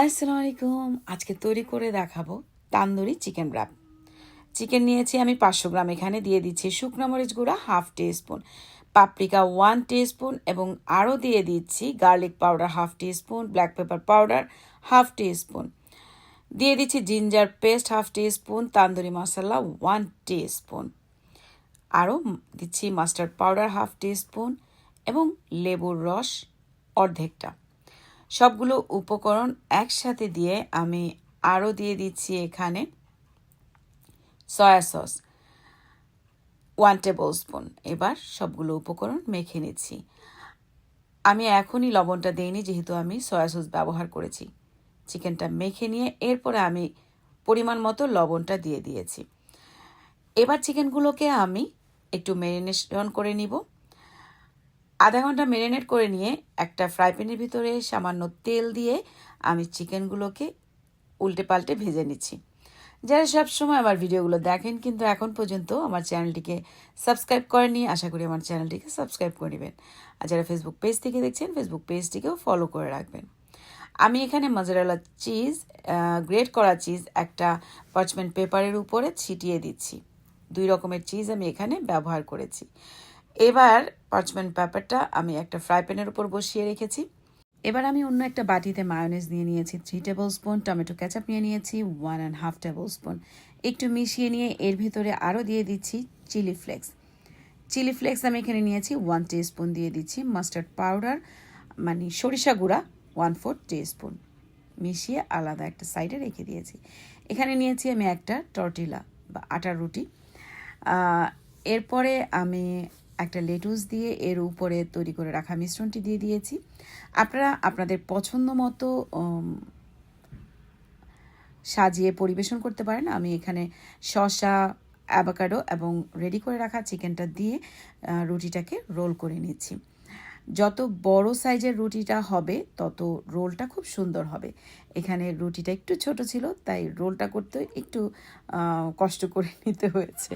আসসালামু আলাইকুম। আজকে তৈরি করে দেখাবো তান্দুরি চিকেন র্যাপ চিকেন নিয়েছি আমি পাঁচশো গ্রাম। এখানে দিয়ে দিচ্ছি শুকনো মরিচ গুঁড়া, half teaspoon paprika one teaspoon এবং আরও দিয়ে দিচ্ছি garlic powder half teaspoon black pepper powder half teaspoon দিয়ে দিচ্ছি ginger paste half teaspoon tandoori masala one teaspoon আরও দিচ্ছি mustard powder half teaspoon এবং লেবুর রস অর্ধেকটা। সবগুলো উপকরণ একসাথে দিয়ে আমি আরও দিয়ে দিচ্ছি এখানে soya sauce one tablespoon এবার সবগুলো উপকরণ মেখে নিচ্ছি। আমি এখনই লবণটা দিইনি, যেহেতু আমি সয়া সস ব্যবহার করেছি। চিকেনটা মেখে নিয়ে এরপরে আমি পরিমাণ মতো লবণটা দিয়ে দিয়েছি। এবার চিকেনগুলোকে আমি একটু ম্যারিনেশন করে নিব। আধা ঘণ্টা ম্যারিনেট করে নিয়ে একটা ফ্রাই প্যানের ভিতরে সামান্য তেল দিয়ে আমি চিকেনগুলোকে উল্টে পাল্টে ভেজে নিচ্ছি। যারা সবসময় আমার ভিডিওগুলো দেখেন কিন্তু এখন পর্যন্ত আমার চ্যানেলটিকে সাবস্ক্রাইব করেনি আশা করি আমার চ্যানেলটিকে সাবস্ক্রাইব করে নেবেন। আর যারা ফেসবুক পেজ থেকে দেখছেন ফেসবুক পেজটিকেও ফলো করে রাখবেন। আমি এখানে মজারেলা চিজ গ্রেট করা চিজ একটা পার্চমেন্ট পেপারের উপরে ছিটিয়ে দিচ্ছি। দুই রকমের চিজ আমি এখানে ব্যবহার করেছি। এবার পার্চমেন্ট পেপারটা আমি একটা ফ্রাই প্যানের উপর বসিয়ে রেখেছি। এবার আমি অন্য একটা বাটিতে মায়োনেজ নিয়ে নিয়েছি three tablespoon tomato ketchup নিয়ে নিয়েছি one and half tablespoon একটু মিশিয়ে নিয়ে এর ভিতরে আরও দিয়ে দিচ্ছি চিলি ফ্লেক্স চিলি ফ্লেক্স আমি এখানে নিয়েছি ওয়ান টি স্পুন দিয়ে দিচ্ছি মাস্টার্ড পাউডার মানে সরিষা গুঁড়া ওয়ান ফোর টি স্পুন মিশিয়ে আলাদা একটা সাইডে রেখে দিয়েছি। এখানে নিয়েছি আমি একটা টর্টিলা বা আটার রুটি। এরপরে আমি একটা লেটুস দিয়ে এর উপরে তৈরি করে রাখা মিশ্রণটি দিয়ে দিয়েছি। আপনারা আপনাদের পছন্দ মতো সাজিয়ে পরিবেশন করতে পারেন। আমি এখানে শসা, অ্যাভাকাডো এবং রেডি করে রাখা চিকেনটা দিয়ে রুটিটাকে রোল করে নিচ্ছি। যত বড় সাইজের রুটিটা হবে, তত রোলটা খুব সুন্দর হবে। এখানে রুটিটা একটু ছোট ছিল, তাই রোলটা করতে একটু কষ্ট করে নিতে হয়েছে।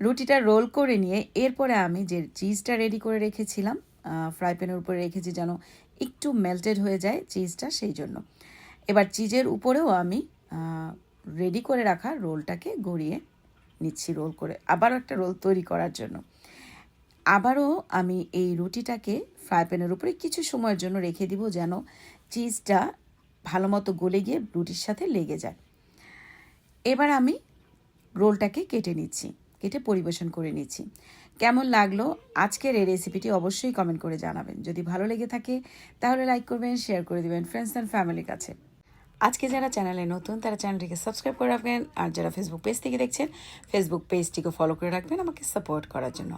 রুটিটা রোল করে নিয়ে এরপরে আমি যে চিজটা রেডি করে রেখেছিলাম ফ্রাই প্যানের উপরে রেখেছি যেন একটু মেল্টেড হয়ে যায় চিজটা সেই জন্য। এবার চিজের উপরেও আমি রেডি করে রাখা রোলটাকে গড়িয়ে নিচ্ছি রোল করে। আবারও একটা রোল তৈরি করার জন্য। আবারও আমি এই রুটিটাকে ফ্রাই প্যানের উপরে কিছু সময়ের জন্য রেখে দিব যেন চিজটা ভালো মতো গলে গিয়ে রুটির সাথে লেগে যায়। এবার আমি রোলটাকে কেটে নিচ্ছি। কেটে পরিবেশন করে নিয়েছি কেমন লাগল আজকের এই রেসিপিটি অবশ্যই কমেন্ট করে জানাবেন। যদি ভালো লেগে থাকে, তাহলে লাইক করবেন শেয়ার করে দেবেন ফ্রেন্ডস অ্যান্ড ফ্যামিলির কাছে। আজকে যারা চ্যানেলে নতুন, তারা চ্যানেলটিকে সাবস্ক্রাইব করে রাখবেন। আর যারা ফেসবুক পেজ থেকে দেখছেন ফেসবুক পেজটিকে ফলো করে রাখবেন আমাকে সাপোর্ট করার জন্য।